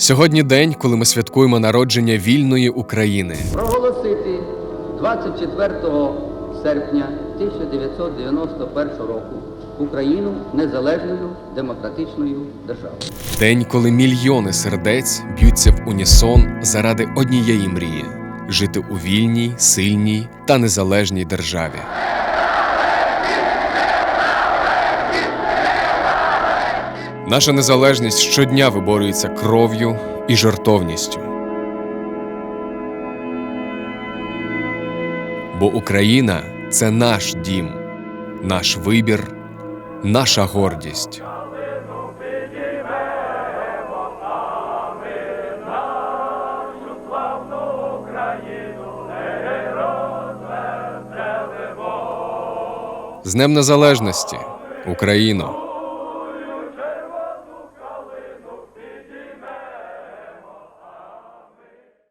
Сьогодні день, коли ми святкуємо народження вільної України. проголосити 24 серпня 1991 року Україну незалежною демократичною державою. День, коли мільйони сердець б'ються в унісон заради однієї мрії жити у вільній, сильній та незалежній державі. Наша незалежність щодня виборюється кров'ю і жертовністю. Бо Україна це наш дім, наш вибір, наша гордість. З Днем Незалежності, Україно!